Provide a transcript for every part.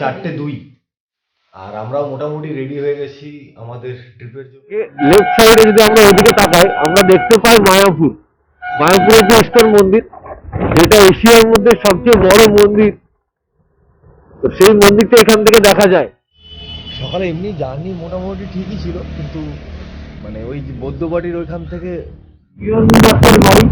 চারটে দুই। আর আমরাও মোটামুটি রেডি হয়ে গেছি আমাদের ট্রিপের জন্য। লেফট সাইডে যদি আমরা ওদিকে তাকাই আমরা দেখতে পাই মায়াপুর। মায়াপুরের যে ইস্কন মন্দির যেটা এশিয়ার মধ্যে সবচেয়ে বড় মন্দির তো সেই মন্দিরটা এখান থেকে দেখা যায়। সকালে এমনি জার্নি মোটামুটি ঠিকই ছিল কিন্তু মানে ওই যে বৌদ্ধবাড়ির ওইখান থেকে বাড়ি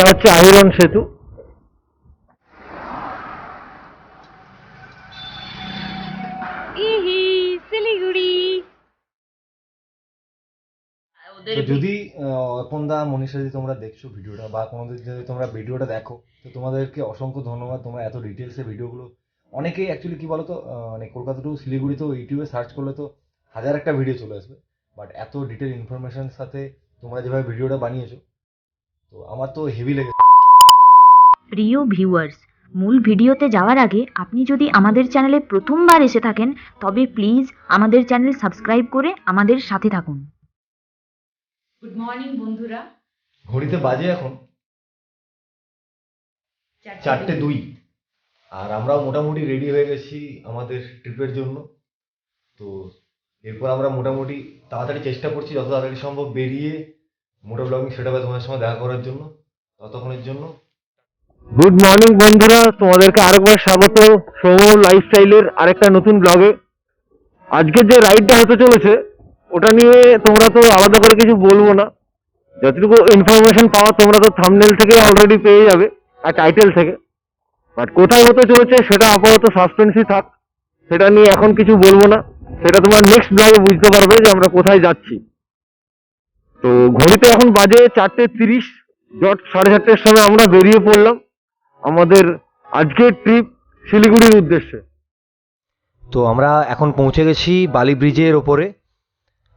এটা হচ্ছে আইরন সেতু। যদি আহ, অর্পণ দা মনীষা যদি তোমরা দেখছ ভিডিওটা বা কোনোদিন যদি তোমরা ভিডিওটা দেখো তো তোমাদেরকে অসংখ্য ধন্যবাদ তোমরা এত ডিটেলসে ভিডিওগুলো। অনেকেই অ্যাকচুয়ালি কি বলতো মানে কলকাতা টু শিলিগুড়ি তো ইউটিউবে সার্চ করলে তো হাজার একটা ভিডিও চলে আসবে। বাট এত ডিটেল ইনফরমেশন সাথে তোমরা যেভাবে ভিডিওটা বানিয়েছো তো আমার তো হেভি লেগেছে প্রিয় ভিউয়ার্স মূল ভিডিওতে যাওয়ার আগে আপনি যদি আমাদের চ্যানেলে প্রথমবার এসে থাকেন তবে প্লিজ আমাদের চ্যানেল সাবস্ক্রাইব করে আমাদের সাথে থাকুন। গুড মর্নিং বন্ধুরা। ঘড়িতে বাজে এখন। চারটে দুই। আর আমরা মোটামুটি রেডি হয়ে গেছি আমাদের ট্রিপের জন্য। তো এরপর আমরা মোটামুটি তাড়াতাড়ি চেষ্টা করছি যত তাড়াতাড়ি সম্ভব বেরিয়ে মোটর ব্লগিং সেটা তোমাদের সঙ্গে দেখা করার জন্য, ততক্ষণের জন্য। গুড মর্নিং বন্ধুরা। তোমাদেরকে আরেকবার স্বাগত। সৌম লাইফস্টাইলের আরেকটা নতুন ব্লগে আজকে যে রাইডটা হতে চলেছে, ওটা নিয়ে তোমরা তো আলাদা করে কিছু বলব না। যতটুকু ইনফরমেশন পাওয়া তোমরা তো থামনেল থেকে অলরেডি পেয়ে যাবে, আর টাইটেল থেকে। বাট কোথায় হতে চলেছে, সেটা আপাতত সাসপেন্সই থাক। সেটা নিয়ে এখন কিছু বলব না। সেটা তোমার নেক্সট ব্লগে বুঝতে পারবে যে আমরা কোথায় যাচ্ছি। তো ঘড়িতে এখন বাজে চারটে তিরিশ জট সাড়ে চারটের সময় আমরা বেরিয়ে পড়লাম আমাদের আজকের ট্রিপ শিলিগুড়ির উদ্দেশ্যে। তো আমরা এখন পৌঁছে গেছি বালি ব্রিজের ওপরে।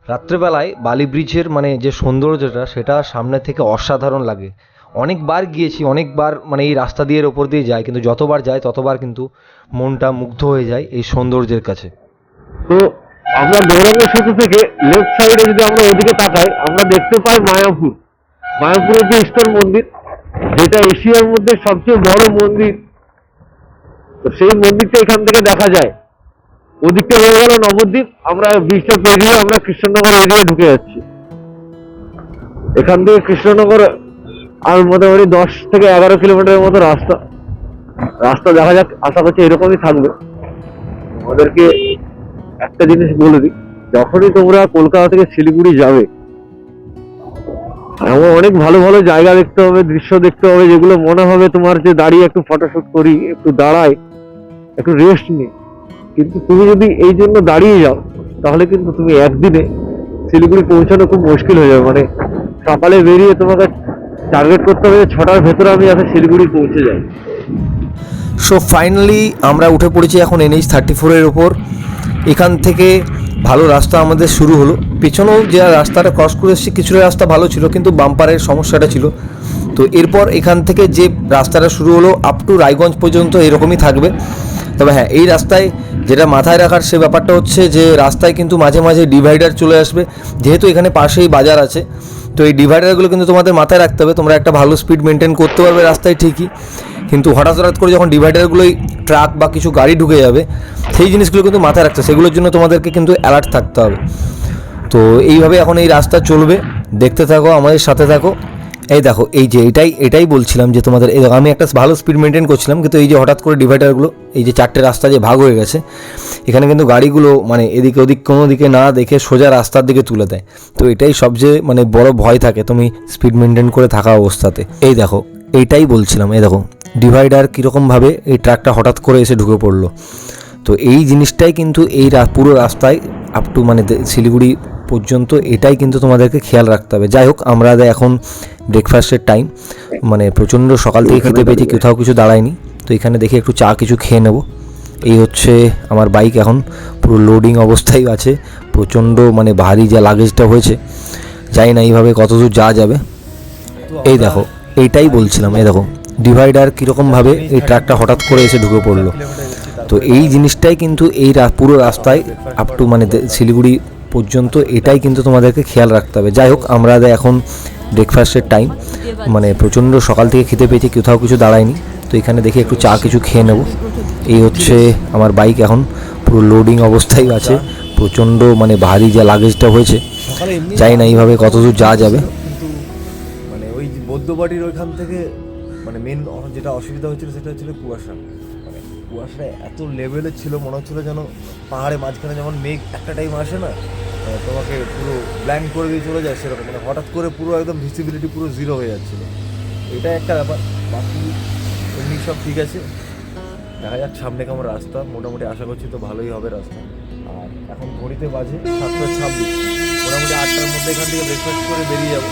রাত্রেবেলায় বালি ব্রিজের মানে যে সৌন্দর্যটা সেটা সামনে থেকে অসাধারণ লাগে। অনেকবার গিয়েছি অনেকবার মানে এই রাস্তা দিয়ে ওপর দিয়ে যায় কিন্তু যতবার যায় ততবার কিন্তু মনটা মুগ্ধ হয়ে যায় এই সৌন্দর্যের কাছে। তো আমরা গৌরাঙ্গ সেতু থেকে লেফট সাইডে যদি আমরা ওদিকে তাকাই, আমরা দেখতে পাই মায়াপুর। মায়াপুরের যে ইস্কন মন্দির, যেটা এশিয়ার মধ্যে সবচেয়ে বড় মন্দির। তো সেই মন্দিরটা এখান থেকে দেখা যায়। ওদিকটা হয়ে গেল নবদ্বীপ। আমরা ব্রিজটা পেরিয়ে আমরা কৃষ্ণনগর এরিয়া ঢুকে যাচ্ছি। এখান থেকে কৃষ্ণনগর আর মোটামুটি দশ থেকে এগারো কিলোমিটারের মতো রাস্তা। রাস্তা দেখা যাক, আশা করছি এরকমই থাকবে। আমাদেরকে একটা জিনিস বলে দিই, যখনই তোমরা কলকাতা থেকে শিলিগুড়ি যাবে, এমন অনেক ভালো ভালো জায়গা দেখতে হবে, দৃশ্য দেখতে হবে, যেগুলো মনে হবে তোমার যে দাঁড়িয়ে একটু ফটোশুট করি, একটু দাঁড়াই, একটু রেস্ট নিই। কিন্তু তুমি যদি এই জন্য দাঁড়িয়ে যাও, তাহলে কিন্তু তুমি একদিনে শিলিগুড়ি পৌঁছানো খুব মুশকিল হয়ে যাবে। মানে সকালে বেরিয়ে তোমাকে টার্গেট করতে হবে ছটার ভেতরে আমি যাতে শিলিগুড়ি পৌঁছে যাই। সো ফাইনালি আমরা উঠে পড়েছি এখন এনএইচ থার্টি ফোরের ওপর এখান থেকে ভালো রাস্তা আমাদের শুরু হলো। পেছনেও যে রাস্তাটা ক্রস করে এসেছি, কিছুটা রাস্তা ভালো ছিল, কিন্তু বাম্পারের সমস্যাটা ছিল। তো এরপর এখান থেকে যে রাস্তাটা শুরু হলো আপ টু রায়গঞ্জ পর্যন্ত এরকমই থাকবে। তবে হ্যাঁ এই রাস্তায় যেটা মাথায় রাখার সে ব্যাপারটা হচ্ছে যে, রাস্তায় কিন্তু মাঝে মাঝে ডিভাইডার চলে আসবে। যেহেতু এখানে পাশেই বাজার আছে, তো এই ডিভাইডারগুলো কিন্তু তোমাদের মাথায় রাখতে হবে। তোমরা একটা ভালো স্পিড মেনটেন করতে পারবে রাস্তায় ঠিকই। কিন্তু হঠাৎ হঠাৎ করে যখন ডিভাইডারগুলোই ট্রাক বা কিছু গাড়ি ঢুকে যাবে, সেই জিনিসগুলো কিন্তু মাথায় রাখতে সেগুলোর জন্য তোমাদেরকে কিন্তু অ্যালার্ট থাকতে হবে। তো এইভাবে এখন এই রাস্তা চলবে। দেখতে থাকো, আমাদের সাথে থাকো। এই দেখো, এই যে এটাই এটাই বলছিলাম যে তোমাদের, এই আমি একটা ভালো স্পিড মেনটেন করছিলাম, কিন্তু এই যে হঠাৎ করে ডিভাইডারগুলো এই যে চারটে রাস্তা যে ভাগ হয়ে গেছে, এখানে কিন্তু গাড়িগুলো মানে এদিকে ওদিক, কোনো দিকে না দেখে সোজা রাস্তার দিকে তুলে দেয়। তো এটাই সবচেয়ে মানে বড় ভয় থাকে, তুমি স্পিড মেনটেন করে থাকা অবস্থাতে। এই দেখো, এইটাই বলছিলাম, এই দেখো। ডিভাইডার কীরকমভাবে এই ট্রাকটা হঠাৎ করে এসে ঢুকে পড়ল। তো এই জিনিসটাই কিন্তু এই পুরো রাস্তায় আপ টু মানে শিলিগুড়ি পর্যন্ত এটাই কিন্তু তোমাদেরকে খেয়াল রাখতে হবে। যাই হোক, আমরা এখন ব্রেকফাস্টের টাইম মানে প্রচণ্ড সকাল থেকে খেতে পেয়েছি, কোথাও কিছু দাঁড়ায়নি। তো এখানে দেখে একটু চা কিছু খেয়ে নেব। এই হচ্ছে আমার বাইক এখন পুরো লোডিং অবস্থায় আছে। প্রচণ্ড মানে ভারী যা লাগেজটা হয়েছে। জানি না এইভাবে কতদূর যাওয়া যাবে। এই দেখো, এইটাই বলছিলাম, এই দেখো। ডিভাইডার কীরকমভাবে এই ট্রাকটা হঠাৎ করে এসে ঢুকে পড়ল। তো এই জিনিসটাই কিন্তু এই পুরো রাস্তায় আপ টু মানে শিলিগুড়ি পর্যন্ত এটাই কিন্তু তোমাদেরকে খেয়াল রাখতে হবে। যাই হোক আমরা এখন ব্রেকফাস্টের টাইম মানে প্রচণ্ড সকাল থেকে খেতে পেয়েছি কোথাও কিছু দাঁড়ায়নি। তো এখানে দেখি একটু চা কিছু খেয়ে নেব। এই হচ্ছে আমার বাইক এখন পুরো লোডিং অবস্থায় আছে। প্রচণ্ড মানে ভারী যা লাগেজটা হয়েছে। যাই না এইভাবে কতদূর যাওয়া যাবে। মানে ওই বৌদ্ধবাড়ির ওইখান থেকে মানে মেন যেটা অসুবিধা হচ্ছিল সেটা হচ্ছিল কুয়াশা। মানে কুয়াশা এত লেভেলের ছিল, মনে হচ্ছিল যেন পাহাড়ে মাঝখানে যেমন মেঘ একটা টাইম আসে না তোমাকে পুরো ব্ল্যাঙ্ক করে দিয়ে চলে যায় সেরকম। মানে হঠাৎ করে পুরো একদম ভিজিবিলিটি পুরো জিরো হয়ে যাচ্ছিল। এটা একটা ব্যাপার। বাকি এমনি সব ঠিক আছে। দেখা যাক সামনে কেমন রাস্তা। মোটামুটি আশা করছি তো ভালোই হবে রাস্তা। আর এখন ঘড়িতে বাজে সাতটা ছাব্বিশ। মোটামুটি আটটার মধ্যে এখান থেকে ব্রেকফাস্ট করে বেরিয়ে যাব।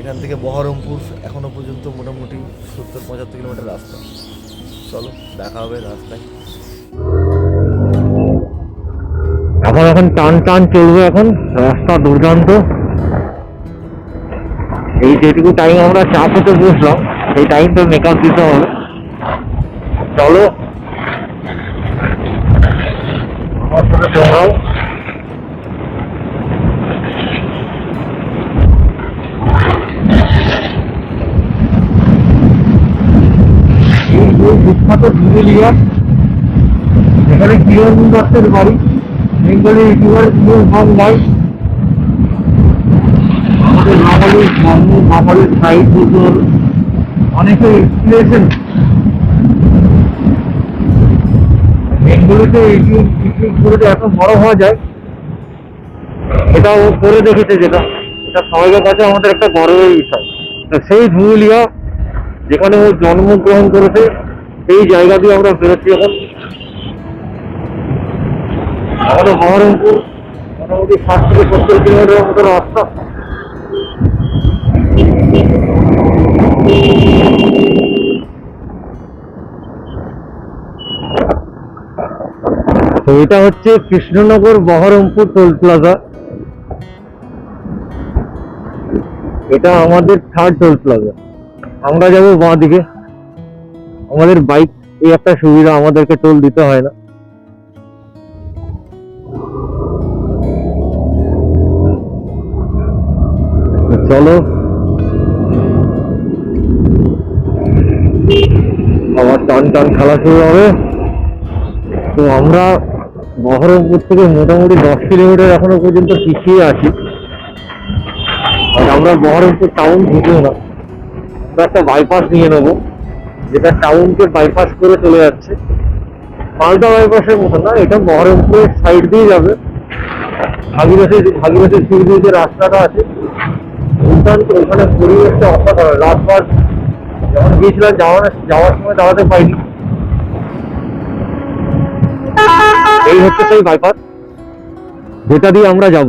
এখান থেকে বহরমপুর এখনও পর্যন্ত মোটামুটি সত্তর, পঁচাত্তর কিলোমিটার রাস্তা। চলো, দেখা হবে রাস্তায়। এখন এখন টান টান চলবে এখন, রাস্তা দুর্দান্ত। এই যেটুকু টাইম আমরা চা খেতে বসলাম, সেই টাইমটা মেকআপ দিতে হবে। চলো। আমার সাথে এই যে বিখ্যাত ধুলিয়া এখানে কিরণ দত্তের বাড়ি। বেঙ্গলি ইউটিউবার নিউ নাই। আমাদের বাঙালি ধর্ম বাঙালির সাহিত্য অনেকে বেঙ্গলিতে ইউটিউব করে এত বড় হওয়া যায়। এটা ও করে দেখেছে যেটা। এটা সবাইকার কাছে আমাদের একটা গর্বের বিষয়। সেই ধুলিয়া যেখানে ও জন্মগ্রহণ করেছে সেই জায়গা দিয়ে আমরা বেরোচ্ছি এখন আমাদের বহরমপুর মোটামুটি ষাট থেকে সত্তর কিলোমিটার মতো রাস্তা। তো এটা হচ্ছে কৃষ্ণনগর বহরমপুর টোল প্লাজা। এটা আমাদের থার্ড টোল প্লাজা। আমরা যাব বাঁ দিকে। আমাদের বাইক এই একটা সুবিধা আমাদেরকে টোল দিতে হয় না। চলো। আবার টান টান খেলা শুরু হবে। তো আমরা বহরমপুর থেকে মোটামুটি দশ কিলোমিটার এখনও পর্যন্ত পিছিয়ে আছি। আর আমরা বহরমপুর টাউন ঢুকেও না। একটা বাইপাস নিয়ে নেব। যেটা টাউনকে বাইপাস করে চলে যাচ্ছে। মালদা বাইপাসের মতো না, এটা বহরমপুরের সাইড দিয়ে যাবে। ভাগীরথী ভাগীরথী সিঁড়ি যে রাস্তাটা আছে দুর্দান্ত ওখানে পরিবেশটা অসাধারণ রাতবার যখন গিয়েছিলাম, যাওয়ার যাওয়ার সময় দাঁড়াতে পাইনি এই হচ্ছে সেই বাইপাস যেটা দিয়ে আমরা যাব।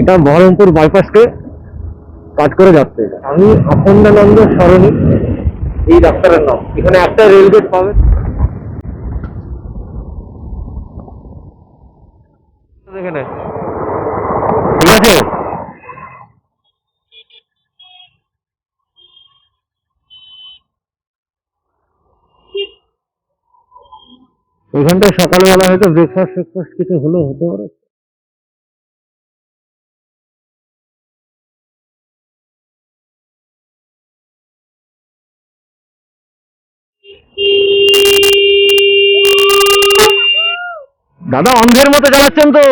এটা বহরমপুর বাইপাসকে কাট করে যাচ্ছে আমি অখণ্ডানন্দ সরণি এই রাস্তাটার নাম। এখানে একটা রেল গেট পাবেন। ঠিক আছে? এখানটায় সকালবেলা হয়তো ব্রেকফাস্ট ফ্রেকফাস্ট কিছু হলেও হতে পারে। দাদা, অন্ধের মতো চালাচ্ছেন তো।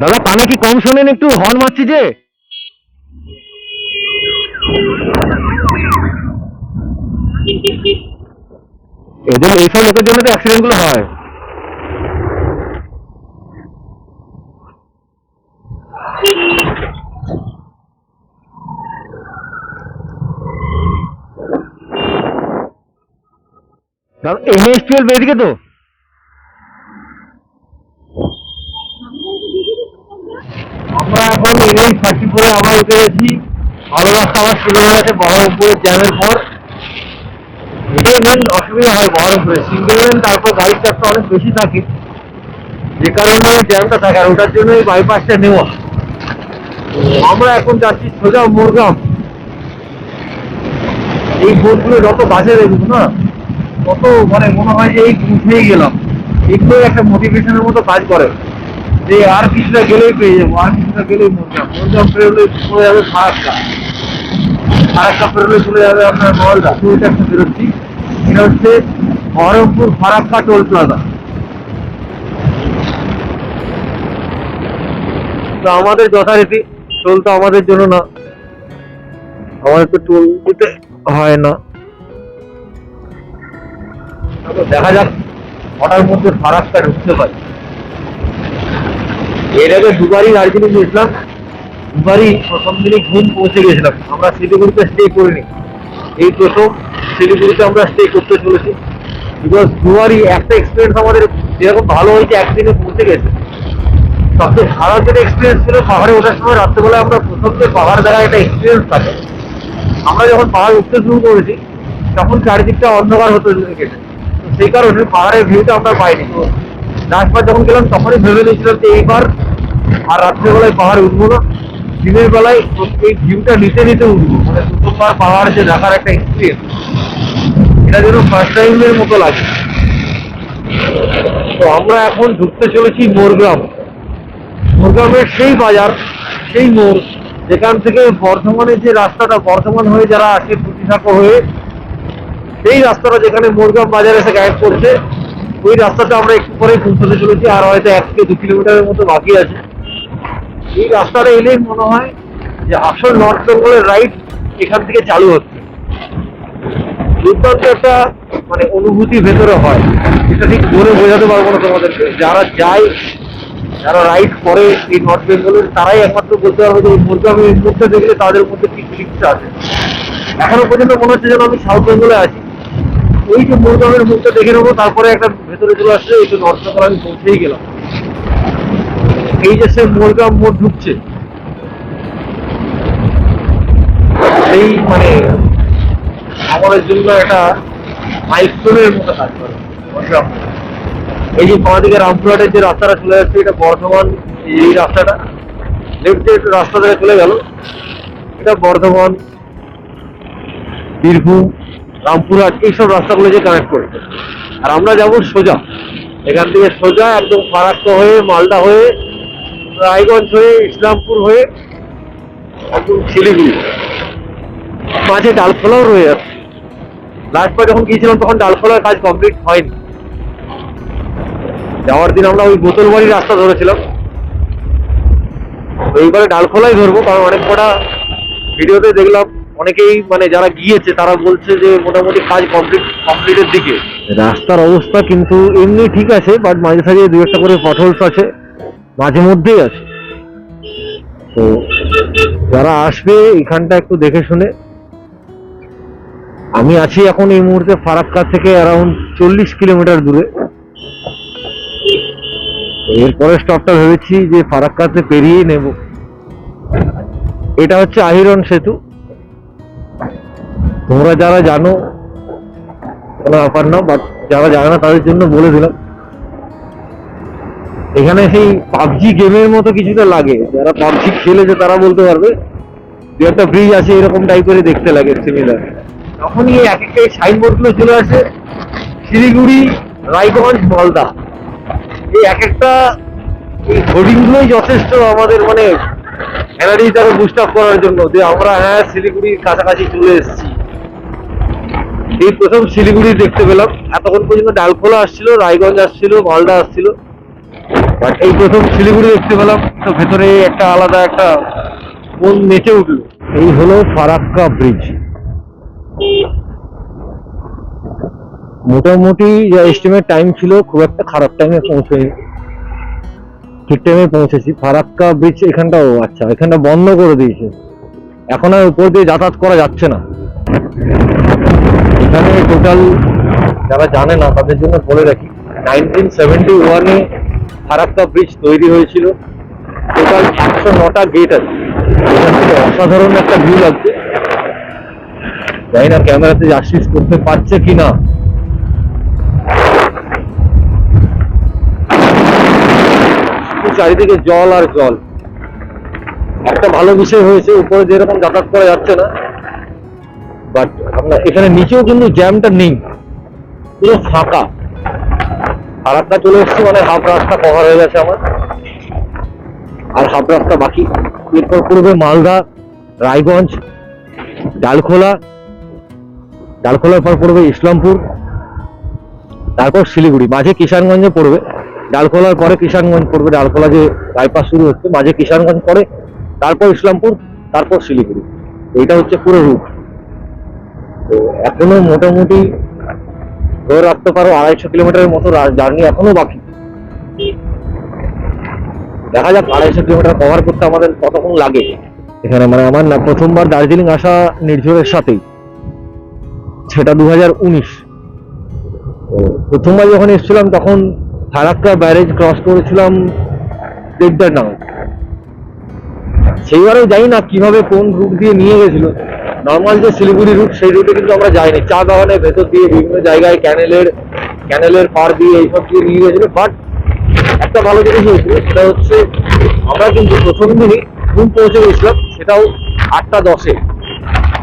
দাদা কানে কি কম শোনেন একটু? হর্ন মারছি যে। এদের এইসব লোকের জন্য তো অ্যাক্সিডেন্টগুলো হয়। এমএস টুয়েলভ এদিকে তো? আমরা এখন এনএইচ থার্টি ফোরে আবার উঠে গেছি। ভালো রাস্তা আবার শুরু হয়ে গেছে বহরমপুরের জ্যামের পর। এটাই মেন অসুবিধা হয় বহরমপুরে। সিঙ্গেল লেন তারপর গাড়ির চাপটা অনেক বেশি থাকে। যে কারণে জ্যামটা থাকে, আর ওটার জন্য এই বাইপাসটা নেওয়া। আমরা এখন যাচ্ছি সোজা মোরগাম এই বোর্ডগুলো যত বাজে দেখুন না? তত মানে মনে হয় যে এই পৌঁছেই গেলাম। এগুলোই একটা মোটিভেশনের মতো কাজ করে। যে আর কিছুটা গেলেই পেয়ে যাব, আর কিছুটা গেলেই মোরগাম মোরগাম পেরোলে চলে যাবে পেরোলে চলে যাবে আপনার মহলদা দুইটা একটা বেরোচ্ছি এটা হচ্ছে বহরমপুর ফারাক্কা টোল প্লাজা। তো আমাদের যথারীতি টোল তো আমাদের জন্য না। আমাদের তো টোল দিতে হয় না। দেখা যাক কটার মধ্যে ফারাক্কা ঢুকতে পারি। এর আগে দুবারই দার্জিলিং গেছিলাম দুবারই প্রথম দিনই ঘুম পৌঁছে গেছিলাম। আমরা শিলিগুড়িতে স্টে করিনি। এই প্রথম শিলিগুড়িতে আমরা স্টে করতে চলেছি। বিকজ দুবারই একটা এক্সপিরিয়েন্স আমাদের যেরকম ভালো হয়েছে, একদিনে পৌঁছে গেছে। সবচেয়ে খারাপ যেটা এক্সপিরিয়েন্স ছিল, পাহাড়ে ওঠার সময় রাত্রেবেলা আমরা প্রথম যে পাহাড় দেখার একটা এক্সপিরিয়েন্স থাকে। আমরা যখন পাহাড় উঠতে শুরু করেছি, তখন চারিদিকটা অন্ধকার হতে গেছে। সেই কারণে পাহাড়ের ভিউটা আমরা পাইনি। তো যখন গেলাম, তখনই ভেবে নিয়েছিলাম যে এইবার আর রাত্রেবেলায় পাহাড়ে উঠবো না, দিনের বেলায় এই ভিউটা নিতে নিতে উঠবো। মানে প্রথমবার পাহাড় যে দেখার একটা এক্সপিরিয়েন্স এটা যেন ফার্স্ট টাইমের মতো লাগে। তো আমরা এখন ঢুকতে চলেছি মোরগ্রাম। মোরগ্রামের সেই বাজার, সেই মোড়, যেখান থেকে বর্ধমানের যে রাস্তাটা, বর্ধমান হয়ে যারা আসে পুঁটিসাঁকো হয়ে সেই রাস্তাটা যেখানে মোরগ্রাম বাজার এসে গাইড করছে, ওই রাস্তাটা আমরা একটু পরে পৌঁছতে চলেছি আর হয়তো এক থেকে দু কিলোমিটারের মতো বাকি আছে। এই রাস্তাটা এলেই মনে হয় যে আসল নর্থ বেঙ্গলের রাইড এখান থেকে চালু হচ্ছে। দুর্দান্ত একটা মানে অনুভূতি ভেতরে হয়। এটা ঠিক বলে বোঝাতে পারব না তোমাদেরকে। যারা যায়, যারা রাইড করে এই নর্থ বেঙ্গলের, তারাই একমাত্র বলতে পারবে যে মুরগামি এই মুহূর্তে দেখলে তাদের মধ্যে কি ফিলিংসটা আছে। এখনও পর্যন্ত মনে হচ্ছে যেন আমি সাউথ বেঙ্গলে আছি। ওই যে মুরগামের মুখটা দেখে নেব, তারপরে একটা ভেতরে চলে আসলে এই নর্থ বেঙ্গল আমি পৌঁছেই গেলাম। এই যে সে মুরগাম মোড় ঢুকছে, সেই মানে আমাদের জন্য একটা মাইলস্টোনের মতো কাজ করে এই যে বাঁ দিকে রামপুরহাটের যে রাস্তাটা চলে যাচ্ছে এটা বর্ধমান, এই রাস্তাটা লেফট যে রাস্তা ধরে চলে গেল। এটা বর্ধমান, বীরভূম রামপুরহাট এইসব রাস্তাগুলো যে কানেক্ট করছে আর আমরা যাব সোজা। এখান থেকে সোজা একদম ফারাক্কা হয়ে, মালদা হয়ে, রায়গঞ্জ হয়ে, ইসলামপুর হয়ে, একদম শিলিগুড়ি। মাঝে ডালখোলাও রয়ে যাচ্ছে। লাস্টবার যখন গিয়েছিলাম তখন ডালখোলার কাজ কমপ্লিট হয়নি। যাওয়ার দিন আমরা ওই বোতলবাড়ির রাস্তা ধরেছিলাম। এইবারে ডালখোলাই ধরবো, কারণ অনেক কটা ভিডিওতে দেখলাম। অনেকেই মানে যারা গিয়েছে, তারা বলছে যে মোটামুটি কাজ কমপ্লিট কমপ্লিটের দিকে। রাস্তার অবস্থা কিন্তু এমনি ঠিক আছে বাট মাঝে সাঝে দু একটা করে পটলস আছে, মাঝে মধ্যেই আছে। তো যারা আসবে এখানটা একটু দেখে শুনে। আমি আছি এখন এই মুহূর্তে ফারাক্কা থেকে অ্যারাউন্ড চল্লিশ কিলোমিটার দূরে। এরপরে স্টপটা ভেবেছি যে ফারাক্কাতে পেরিয়ে নেব। এটা হচ্ছে আহিরন সেতু। তোমরা যারা জানো কোনো ব্যাপার না বাট যারা জানে না, তাদের জন্য বলে দিলাম। এখানে সেই পাবজি গেমের মতো কিছুটা লাগে। যারা পাবজি খেলেছে, তারা বলতে পারবে, দু একটা ব্রিজ আছে, এরকম টাইপেরই দেখতে লাগে সিমিলার তখনই এক একটা সাইনবোর্ডগুলো চলে আসে, শিলিগুড়ি, রায়গঞ্জ, মালদা। এই এক একটা এই হোর্ডিং গুলোই যথেষ্ট আমাদের মানে এনার্জিটাকে বুস্ট আপ করার জন্য। যে আমরা হ্যাঁ শিলিগুড়ির কাছাকাছি চলে এসেছি। এই প্রথম শিলিগুড়ি দেখতে পেলাম। এতক্ষণ পর্যন্ত ডালখোলা আসছিল, রায়গঞ্জ আসছিল, মালদা আসছিল। এই প্রথম শিলিগুড়ি দেখতে পেলাম, তো ভেতরে একটা আলাদা একটা মন নেচে উঠল। এই হলো ফারাক্কা ব্রিজ। মোটামুটি যা এস্টিমেট টাইম ছিল, খুব একটা খারাপ টাইমে পৌঁছয়নি। ঠিক টাইমে পৌঁছেছি। ফারাক্কা ব্রিজ এখানটাও আচ্ছা এখানটা বন্ধ করে দিয়েছে। এখন আর উপর দিয়ে যাতায়াত করা যাচ্ছে না। এখানে টোটাল যারা জানে না, তাদের জন্য বলে রাখি নাইনটিন সেভেন্টি ওয়ানে ফারাক্কা ব্রিজ তৈরি হয়েছিল। টোটাল একশো নটা গেট আছে। এখান থেকে অসাধারণ একটা ভিউ লাগছে। জানি না ক্যামেরাতে জাস্টিস করতে পারছে কিনা। চারিদিকে জল আর জল। একটা ভালো বিষয় হয়েছে, উপরে যেরকম যাতায়াত করা যাচ্ছে না এখানে নিচেও কিন্তু জ্যামটা নেই। পুরো ফাঁকা। আর একটা চলে এসেছি মানে হাফ রাস্তা কভার হয়ে গেছে আমার। আর হাফ রাস্তা বাকি। এরপর পড়বে মালদা, রায়গঞ্জ, ডালখোলা। ডালখোলার পর পড়বে ইসলামপুর। তারপর শিলিগুড়ি। মাঝে কিষানগঞ্জে পড়বে। ডালখোলার পরে কিষানগঞ্জ পড়বে। ডালখোলা যে বাইপাস শুরু হচ্ছে, মাঝে কিষানগঞ্জ পরে তারপর ইসলামপুর, তারপর শিলিগুড়ি। এইটা হচ্ছে পুরো রুট তো এখনও মোটামুটি ধরে রাখতে পারো আড়াইশো কিলোমিটারের মতো জার্নি এখনও বাকি। দেখা যাক আড়াইশো কিলোমিটার কভার করতে আমাদের কতক্ষণ লাগে। এখানে মানে আমার না প্রথমবার দার্জিলিং আসা নির্ঝরের সাথেই। সেটা দু হাজার উনিশ। প্রথমবার যখন এসেছিলাম তখন ফারাক্কা ব্যারেজ ক্রস করেছিলাম দেবদার নাগাদ সেইবারেও জানি না কীভাবে কোন রুট দিয়ে নিয়ে গেছিল। নর্মাল যে শিলিগুড়ি রুট সেই রুটে কিন্তু আমরা যাইনি। চা বাগানের ভেতর দিয়ে বিভিন্ন জায়গায় ক্যানেলের ক্যানেলের পার দিয়ে এইসব দিয়ে নিয়ে গেছিল। বাট একটা ভালো জিনিস হয়েছিল, সেটা হচ্ছে আমরা কিন্তু প্রথম দিনই ঘুম পৌঁছে গেছিলাম, সেটাও আটটা দশে।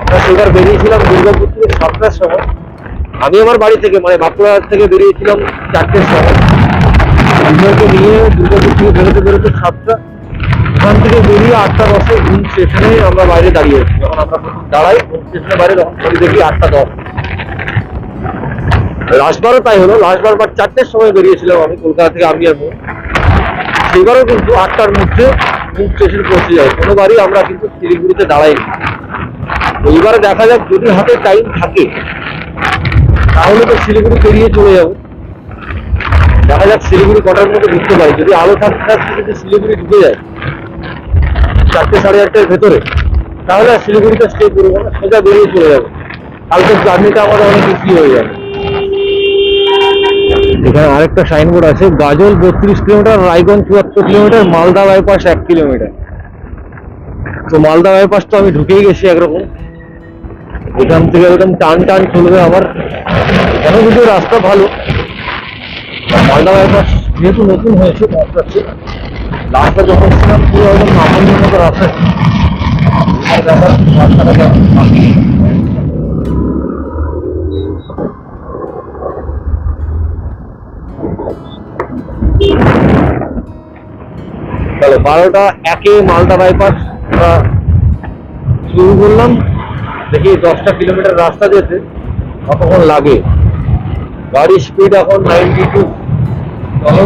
আমরা সেবার বেরিয়েছিলাম দুর্গাপুর থেকে সাতটার সময়। আমি আমার বাড়ি থেকে মানে বাঁকুড়া থেকে বেরিয়েছিলাম চারটের সময়। নিয়ে দুর্গাপুর থেকে বেরোতে বেরোতে সাতটা ওখান থেকে বেরিয়ে আটটা দশে ঘুম স্টেশনে আমরা বাইরে দাঁড়িয়ে আছি। যখন আমরা দাঁড়াই, ঘুম স্টেশনের বাইরে, তখন দেখি আটটা দশ। লাস্টবারও তাই হলো লাস্টবার বার চারটের সময় বেরিয়েছিলাম আমি, কলকাতা থেকে আমি আর বোন সেইবারও কিন্তু আটটার মধ্যে ঘুম স্টেশন পৌঁছে যাই। কোনোবারই আমরা কিন্তু শিলিগুড়িতে দাঁড়াইনি। এইবারে দেখা যাক, যদি হাতে টাইম থাকে, তাহলে তো শিলিগুড়ি পেরিয়ে চলে যাব। দেখা যাক শিলিগুড়ি কটার মধ্যে ঢুকতে পারি। যদি আলো থাকতে থাকতে যদি শিলিগুড়ি ঢুকে যায়। চারটে সাড়ে আটটার ভেতরে, তাহলে আর শিলিগুড়িতে স্টে করব না, সোজা বেরিয়ে চলে যাব। কালকের জার্নিটা আমাদের অনেক ইজি হয়ে যাবে। এখানে আরেকটা সাইনবোর্ড আছে, গাজল বত্রিশ কিলোমিটার, রায়গঞ্জ চুয়াত্তর কিলোমিটার, মালদা বাইপাস এক কিলোমিটার। তো মালদা বাইপাস তো আমি ঢুকেই গেছি একরকম। এখান থেকে একদম টান টান চলবে আমার। এখানে যদিও রাস্তা ভালো। মালদা বাইপাস যেহেতু নতুন হয়েছে রাস্তা যখন ছিলাম পুরো একদম নামানোর মতো রাস্তা। আর বারোটা একে মালদা বাইপাস শুরু করলাম। দেখি দশটা কিলোমিটার রাস্তা যেতে কতক্ষণ লাগে। গাড়ির স্পিড এখন নাইনটি টু চলো।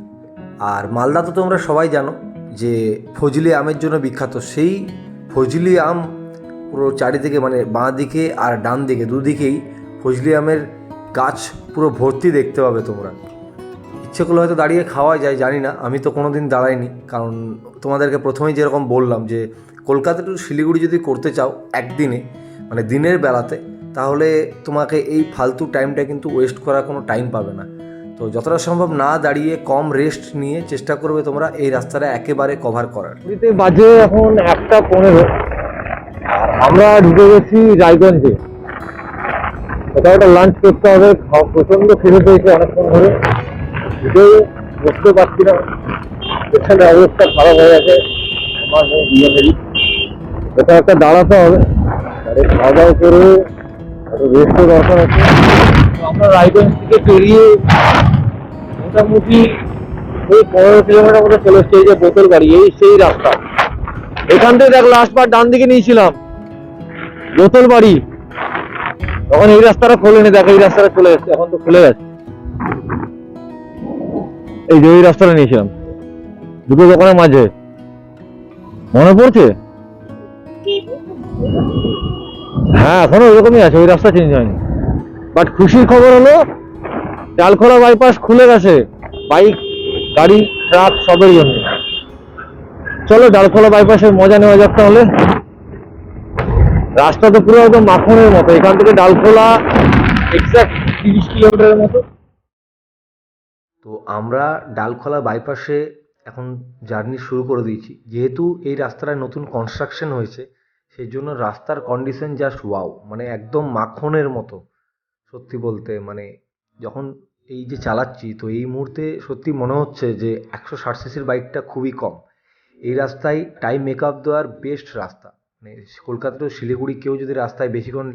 আর মালদা তো তোমরা সবাই জানো যে ফজলি আমের জন্য বিখ্যাত। সেই ফজলি আম পুরো চারিদিকে মানে বাঁ দিকে আর ডান দিকে, দুদিকেই ফজলি আমের গাছ পুরো ভর্তি দেখতে পাবে তোমরা। ইচ্ছে করলে হয়তো দাঁড়িয়ে খাওয়া যায়, জানি না। আমি তো কোনো দিন দাঁড়াইনি, কারণ তোমাদেরকে প্রথমেই যেরকম বললাম যে কলকাতা টু শিলিগুড়ি যদি করতে চাও একদিনে মানে দিনের বেলাতে, তাহলে তোমাকে এই ফালতু টাইমটা কিন্তু ওয়েস্ট করার কোনো টাইম পাবে না। তো যতটা সম্ভব না দাঁড়িয়ে কম রেস্ট নিয়ে চেষ্টা করবে তোমরা এই রাস্তাটা একেবারে কভার করার। বাজে এখন একটা পনেরো। আমরা ঢুকে গেছি রায়গঞ্জে। কোথাও একটা লাঞ্চ করতে হবে প্রচণ্ড খিদে পেয়েছে অনেকক্ষণ ধরে। ঢুকে বসতে পারছি না। পেছনে অবস্থা খারাপ হয়ে গেছে। আমার কোথাও একটা দাঁড়াতে হবে। খাওয়া দাওয়া করে রেস্টও দরকার আছে। আমরা রায়গঞ্জ থেকে পেরিয়ে মোটামুটি ওই পনেরো কিলোমিটার মতো চলে এসছে, এই যে বোতল গাড়ি, এই সেই রাস্তা। এখান থেকে দেখ লাস্ট বার ডান দিকে নিয়েছিলাম। বোতল বাড়ি। তখন এই রাস্তাটা খোলেনি দেখ, এই রাস্তাটা চলে এসছে, এখন তো খুলে গেছে। এই যে এই রাস্তাটা নিয়েছিলাম। দুটো দোকানের মাঝে। মনে পড়ছে? হ্যাঁ এখনও ওইরকমই আছে, ওই রাস্তা চেঞ্জ হয়নি। বাট খুশির খবর হলো ডালখোলা বাইপাস খুলে গেছে। বাইক, গাড়ি, ট্রাক সবের জন্য। চলো ডালখোলা বাইপাসের মজা নেওয়া যাক তাহলে। রাস্তা তো পুরো একদম মাখনের মতো। এখান থেকে ডালখোলা এক্সাক্ট তিরিশ কিলোমিটারের মতো। তো আমরা ডালখোলা বাইপাসে এখন জার্নি শুরু করে দিয়েছি। যেহেতু এই রাস্তাটা নতুন কনস্ট্রাকশন হয়েছে সেই জন্য রাস্তার কন্ডিশন জাস্ট ওয়াও মানে একদম মাখনের মতো। সত্যি বলতে মানে যখন এই যে চালাচ্ছি, তো এই মুহূর্তে সত্যি মনে হচ্ছে যে একশো ষাট সিসির বাইকটা খুবই কম। এই রাস্তায় টাইম মেকআপ দেওয়ার বেস্ট রাস্তা। মানে কলকাতা টু শিলিগুড়ি কেউ যদি রাস্তায় বেশিক্ষণ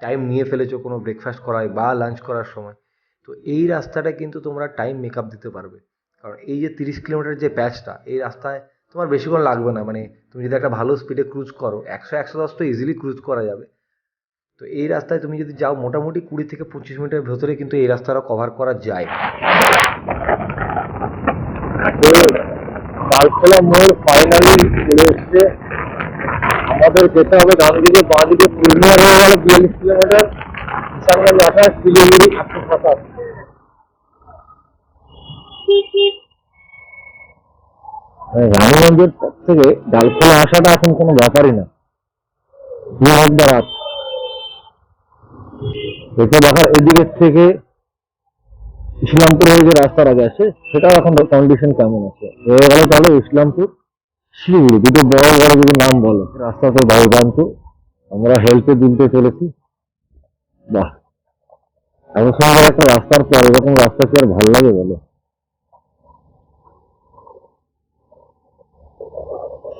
টাইম নিয়ে ফেলেছো কোনো ব্রেকফাস্ট করায় বা লাঞ্চ করার সময়, তো এই রাস্তাটা কিন্তু তোমরা টাইম মেকআপ দিতে পারবে। কারণ এই যে তিরিশ কিলোমিটার যে প্যাচটা এই রাস্তায় তোমার বেশিক্ষণ লাগবে না। মানে তুমি যদি একটা ভালো স্পিডে ক্রুজ করো, একশো একশো দশ তো ইজিলি ক্রুজ করা যাবে। তো এই রাস্তায় তুমি যদি যাও মোটামুটি কুড়ি থেকে পঁচিশ মিনিটের ভেতরে কিন্তু এই রাস্তাটা কভার করা যায়। তো ডালখোলা মোড় ফাইনালি চলে এসছে। আমাদের যেতে হবে ডান দিকে বাঁ দিকে পূর্ণিয়া হয়ে গেল বিয়াল্লিশ কিলোমিটার। কিষানগঞ্জ আঠাশ শিলিগুড়ি একশো সাতাশ। রানীগঞ্জের থেকে ডালখোলা আসাটা এখন কোনো ব্যাপারই না। দু এটা দেখার এদিকের থেকে ইসলামপুর হয়ে যে রাস্তার আগে গেছে সেটাও এখন কন্ডিশন কেমন আছে? হয়ে গেল তাহলে ইসলামপুর শিলিগুড়ি, দুটো বড় বড় দুটো নাম বলো, রাস্তা তো দুর্দান্ত আমরা হেল্পে দিনতে চলেছি। বাহ। এত সুন্দর একটা রাস্তার পর, এরকম রাস্তা কি আর ভালো লাগে বলো?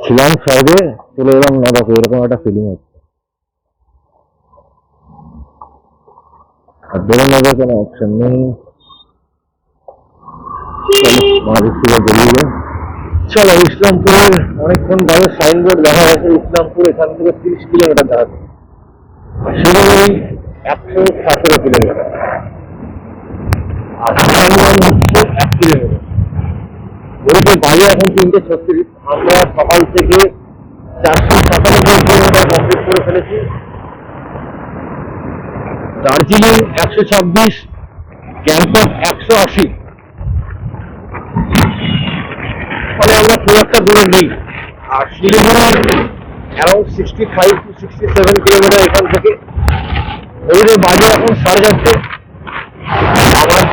ছিলাম সাইডে চলে এলাম না, দেখো এরকম একটা ফিলিং হচ্ছে আর বেরোনোর কোনো অপশন চলো মহাবীর বেরিয়ে চলো ইসলামপুরের অনেকক্ষণ ধরে সাইনবোর্ড দেখা গেছে ইসলামপুর এখান থেকে তিরিশ কিলোমিটার একশো সতেরো কিলোমিটার। এখন তিনটে ছত্রিশ। আমরা সকাল থেকে চারশো সাতানব্বই কিলোমিটার কমপ্লিট করে ফেলেছি। দার্জিলিং একশো ছাব্বিশ গ্যাংটক একশো আশি। মানে আমরা খুব একটা দূরে নেই। আর Siliguri around sixty five to sixty seven kilometre এখান থেকে। ওইদিকে বাজে এখন সাড়ে চারটে। আমার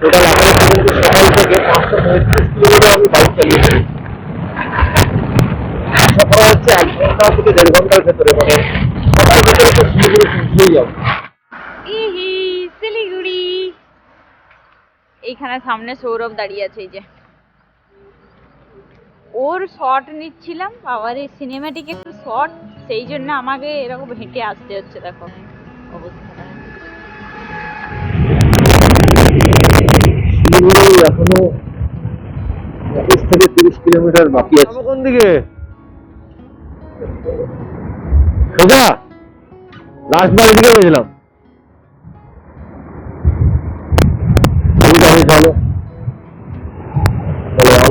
টোটাল পর্যন্ত সকাল থেকে পাঁচশো পঁয়ত্রিশ কিলোমিটার আমি বাইক চালিয়েছি আশা করা হচ্ছে এক ঘণ্টা থেকে দেড় ঘণ্টার ভেতরে মানে সকাল ভেতরে তো শিলিগুড়ি পৌঁছেই যাব। শিলিগুড়ি এইখানে সামনে সৌরভ দাঁড়িয়ে আছে এই যে। ওর শট নিচ্ছিলাম আবার এই সিনেমাটিক একটু শট সেই জন্য আমাকে এরকম হেঁটে আসতে হচ্ছে দেখো। অবস্থাটা। এখনও পঁচিশ থেকে তিরিশ কিলোমিটার বাকি আছে। কোন দিকে? সোজা? লাস্টবার এদিকে গেছিলাম।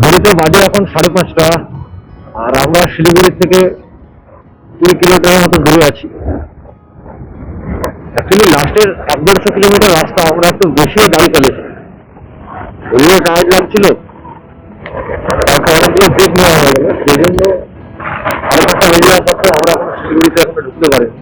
ঘড়িতে বাজে এখন সাড়ে পাঁচটা। আর আমরা শিলিগুড়ি থেকে কুড়ি কিলোমিটারের মতো দূরে আছি। অ্যাকচুয়ালি লাস্টের এক দেড়শো কিলোমিটার রাস্তা আমরা একটু বেশি গাড়ি চালিয়েছি। ওইগুলো টায়ার লাগছিল। অনেকগুলো ব্রেক নেওয়া হয়ে গেল। সেই জন্য পর আমরা এখন শিলিগুড়িতে এখন ঢুকতে পারিনি।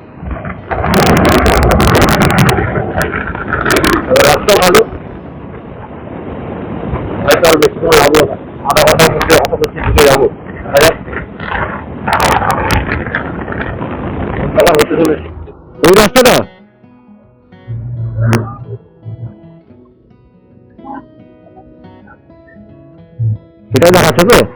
tabii.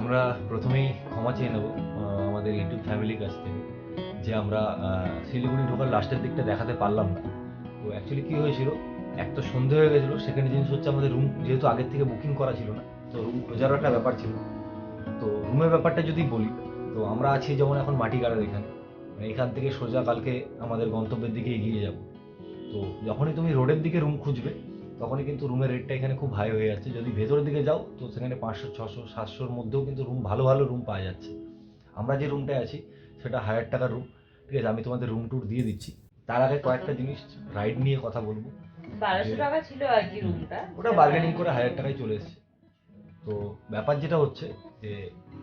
আমরা প্রথমেই ক্ষমা চেয়ে নেব আমাদের ইউটিউব ফ্যামিলির কাছ থেকে, যে আমরা শিলিগুড়ি ঢোকার লাস্টের দিকটা দেখাতে পারলাম না। তো অ্যাকচুয়ালি কী হয়েছিল, এক তো সন্ধে হয়ে গেছিল সেকেন্ড জিনিস হচ্ছে আমাদের রুম যেহেতু আগের থেকে বুকিং করা ছিল না, তো রুম খোঁজারও একটা ব্যাপার ছিল। তো রুমের ব্যাপারটা যদি বলি, তো আমরা আছি যেমন এখন মাটিগাড়ার এখানে মানে এখান থেকে সোজা কালকে আমাদের গন্তব্যের দিকে এগিয়ে যাব। তো যখনই তুমি রোডের দিকে রুম খুঁজবে তখনই কিন্তু রুমের রেটটা এখানে খুব হাই হয়ে যাচ্ছে। যদি ভেতরের দিকে যাও তো সেখানে পাঁচশো ছশো সাতশোর মধ্যেও কিন্তু রুম ভালো ভালো রুম পাওয়া যাচ্ছে। আমরা যে রুমটায় আছি সেটা হাজার টাকার রুম ঠিক আছে আমি তোমাদের রুম ট্যুর দিয়ে দিচ্ছি। তার আগে কয়েকটা জিনিস রাইড নিয়ে কথা বলব। বারোশো টাকা ছিল আর কি রুমটা ওটা বার্গেনিং করে হাজার টাকায় চলে এসেছে। তো ব্যাপার যেটা হচ্ছে যে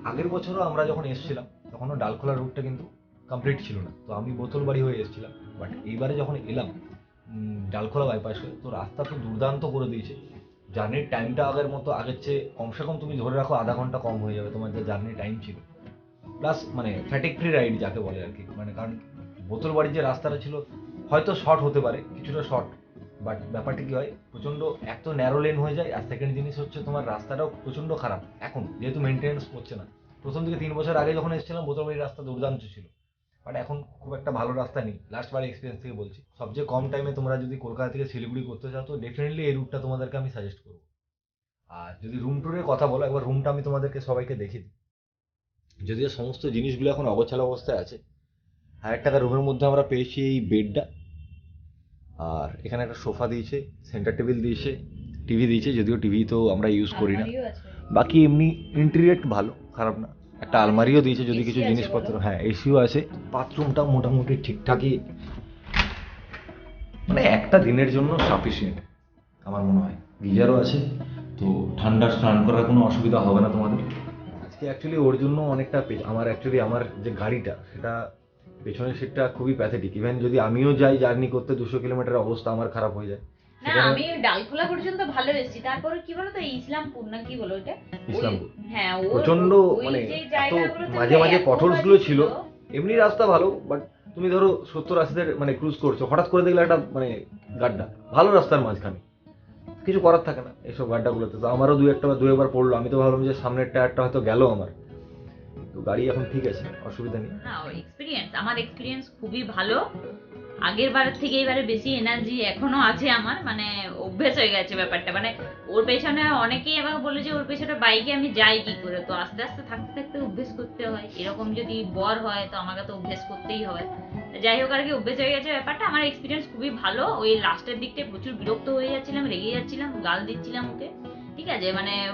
আগের বছরও আমরা যখন এসেছিলাম তখনও ডালখোলা রুটটা কিন্তু কমপ্লিট ছিল না। তো আমি বোতল বাড়ি হয়ে এসেছিলাম। বাট এইবারে যখন এলাম ডালখোলা বাইপাস তো রাস্তা তো দুর্দান্ত করে দিয়েছে। জার্নির টাইমটা আগের মতো, আগের চেয়ে কমসে কম তুমি ধরে রাখো আধা ঘণ্টা কম হয়ে যাবে। তোমার যে জার্নি টাইম ছিল। প্লাস মানে ফ্যাটিক ফ্রি রাইড যাকে বলে আর কি। মানে কারণ বোতল বাড়ির যে রাস্তাটা ছিল, হয়তো শর্ট হতে পারে, কিছুটা শর্ট বাট ব্যাপারটা কি হয়, প্রচণ্ড এক তো ন্যারো লেন হয়ে যায়, আর সেকেন্ড জিনিস হচ্ছে তোমার রাস্তাটাও প্রচণ্ড খারাপ। এখন যেহেতু মেনটেন্স করছে না। প্রথম দিকে তিন বছর আগে যখন এসেছিলাম বোতলবাড়ির রাস্তা দুর্দান্ত ছিল। বাট এখন খুব একটা ভালো রাস্তা নেই। লাস্ট বার এক্সপিরিয়েন্স থেকে বলছি। সবচেয়ে কম টাইমে তোমরা যদি কলকাতা থেকে শিলিগুড়ি করতে চাও তো ডেফিনেটলি এই রুটটা তোমাদেরকে আমি সাজেস্ট করব। আর যদি রুম ট্যুরের কথা বলো একবার রুমটা আমি তোমাদেরকে সবাইকে দেখিয়ে দিই। যদিও সমস্ত জিনিসগুলো এখন অগোছালো অবস্থায় আছে হাজার টাকা রুমের মধ্যে আমরা পেয়েছি এই বেডটা আর এখানে একটা সোফা দিয়েছে সেন্টার টেবিল দিয়েছে টিভি দিয়েছে যদিও টিভি তো আমরা ইউজ করি না। বাকি এমনি ইন্টেরিয়র ভালো খারাপ না। একটা আলমারিও দিয়েছে যদি কিছু জিনিসপত্র। হ্যাঁ এসিও আছে। বাথরুমটা মোটামুটি ঠিকঠাকই। মানে একটা দিনের জন্য সাফিসিয়েন্ট আমার মনে হয়। গিজারও আছে তো ঠান্ডা স্নান করার কোনো অসুবিধা হবে না তোমাদের? আজকে অ্যাকচুয়ালি ওর জন্য অনেকটা পে- আমার অ্যাকচুয়ালি আমার যে গাড়িটা সেটা পেছনের সিটটা খুবই প্যাথেটিক ইভেন যদি আমিও যাই জার্নি করতে দুশো কিলোমিটার অবস্থা আমার খারাপ হয়ে যায়। না আমি ডালখোলা পর্যন্ত ভালো এসেছি তারপরে কি বলতো ইসলামপুর না কি বলো ওটা ইসলামপুর। হ্যাঁ প্রচণ্ড মানে মাঝে মাঝে বাজি গুলো ছিল। এমনি রাস্তা ভালো বাট তুমি ধরো সত্তর আশিদের মানে ক্রুজ করছ হঠাৎ করে দেখলে একটা মানে গাড্ডা। ভালো রাস্তার মাঝখানে। কিছু করার থাকে না এইসব গাড্ডাগুলোতে। তো আমারও দু একটা বা দু একবার পড়ল। আমি তো ভাবলাম যে সামনের টায়ারটা হয়তো গেল আমার। তো গাড়ি এখন ঠিক আছে অসুবিধা নেই। না এক্সপিরিয়েন্স আমার এক্সপিরিয়েন্স খুবই ভালো। আগের বারের থেকে এবারে বেশি এনার্জি এখনও আছে আমার মানে অভ্যেস হয়ে গেছে ব্যাপারটা। মানে ওর পেছনে অনেকেই আমাকে বলে যে, ওর পেছনে বাইকে আমি যাই কি করে? তো আস্তে আস্তে থাকতে থাকতে অভ্যেস করতে হয়। এরকম যদি বর হয়, তো আমাকে তো অভ্যেস করতেই হয়। যাই হোক আর কি, অভ্যেস হয়ে গেছে ব্যাপারটা। আমার এক্সপিরিয়েন্স খুবই ভালো। ওই লাস্টের দিকটায় প্রচুর বিরক্ত হয়ে যাচ্ছিলাম, রেগে যাচ্ছিলাম, গাল দিচ্ছিলাম ওকে। ঠিক আছে? মানে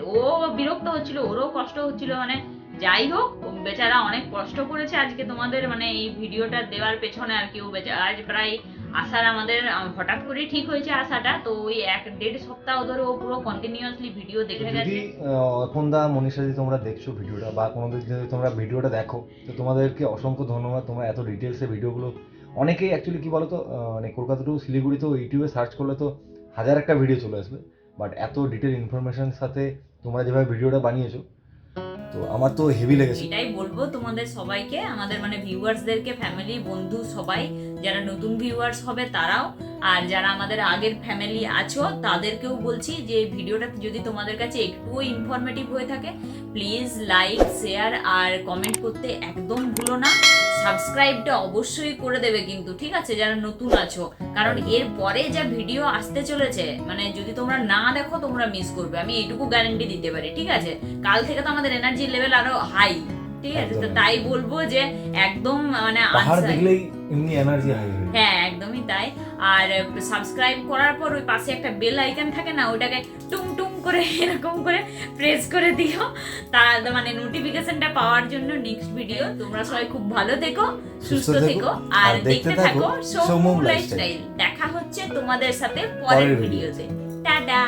ও বিরক্ত হচ্ছিল, ওরও কষ্ট হচ্ছিল। মানে যাই হোক বেচারা অনেক কষ্ট করেছে আজকে তোমাদের মানে এই ভিডিওটা দেওয়ার পেছনে আর কি ও বেচারা আজ প্রায় আসার আমাদের হঠাৎ করে ঠিক হয়েছে আসাটা। তো ওই এক দেড় সপ্তাহ ধরে ও পুরো কন্টিনিউয়াসলি ভিডিও দেখে গেছে। অর্পণ দা মনীষা যদি তোমরা দেখছ ভিডিওটা বা কোনোদিন যদি তোমরা ভিডিওটা দেখো তো তোমাদেরকে অসংখ্য ধন্যবাদ তোমরা এত ডিটেলসে ভিডিওগুলো অনেকেই অ্যাকচুয়ালি কি বলো তো মানে কলকাতা টু শিলিগুড়ি তো ইউটিউবে সার্চ করলে তো হাজার একটা ভিডিও চলে আসবে। বাট এত ডিটেল ইনফরমেশনের সাথে তোমরা যেভাবে ভিডিওটা বানিয়েছো তো আমার তো হেভি লেগেছে। এটাই বলব তোমাদের সবাইকে, আমাদের মানে ভিউয়ার্সদেরকে ফ্যামিলি বন্ধু সবাই, যারা নতুন ভিউয়ার্স হবে তারাও, আর যারা আমাদের আগের ফ্যামিলি আছো, তাদেরকেও বলছি যে ভিডিওটা যদি তোমাদের কাছে একটুও ইনফরমেটিভ হয়ে থাকে প্লিজ লাইক শেয়ার আর কমেন্ট করতে একদম ভুলো না। সাবস্ক্রাইবটা অবশ্যই করে দেবে কিন্তু ঠিক আছে? যারা নতুন আছো। কারণ এর পরে যা ভিডিও আসতে চলেছে মানে যদি তোমরা না দেখো তোমরা মিস করবে। আমি এইটুকু গ্যারান্টি দিতে পারি ঠিক আছে? কাল থেকে তো আমাদের এনার্জি লেভেল আরও হাই ঠিক আছে? তো তাই বলব যে একদম মানে পাহাড় দেখলেই এমনি এনার্জি হাই হ্যাঁ একদমই তাই। আর সাবস্ক্রাইব করার পর ওই পাশে একটা বেল আইকন থাকে না ওটাকে টুং টুং করে এরকম করে প্রেস করে দিও। তার মানে নোটিফিকেশনটা পাওয়ার জন্য নেক্সট ভিডিও তোমরা সবাই খুব ভালো থেকো সুস্থ থেকো আর দেখতে থাকো সৌম লাইফস্টাইল দেখা হচ্ছে তোমাদের সাথে পরের ভিডিওতে টাটা!